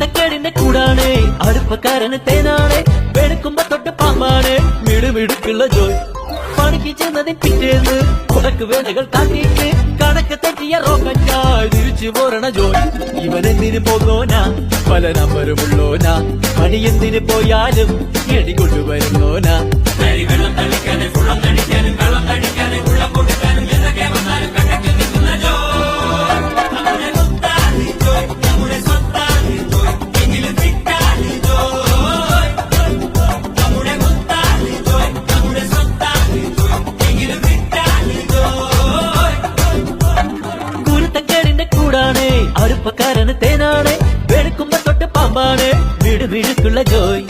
കുരുത്തക്കേടിന്റെ കൂടാണ്. അടുപ്പക്കാരന് തേനാണ്. വെളുക്കുമ്പോ തൊട്ട് പാമ്പാണ്. മിടുമിടുക്കുള്ള ജോയ്. പണിക്ക് ചെന്നതിൻ പിറ്റേന്ന് ഉടക്ക് വേലകൾ കാട്ടിയിട്ട് കണക്ക് തെറ്റിയ റോക്കറ്റായി തിരിച്ചു പോരണ ജോയ്. ഇവൻ എന്തിന് പോന്നോനാ? പല നമ്പരുമുള്ളോനാ. പണി എന്തിന് പോയാലും എടി കൊണ്ടുവരുന്നോനാ. சூடானே அருப்பக்காரனு தேனானே? வெளுக்கும்ப தொட்டு பாம்பானே? விடு விழுக்குள்ள ஜோய்.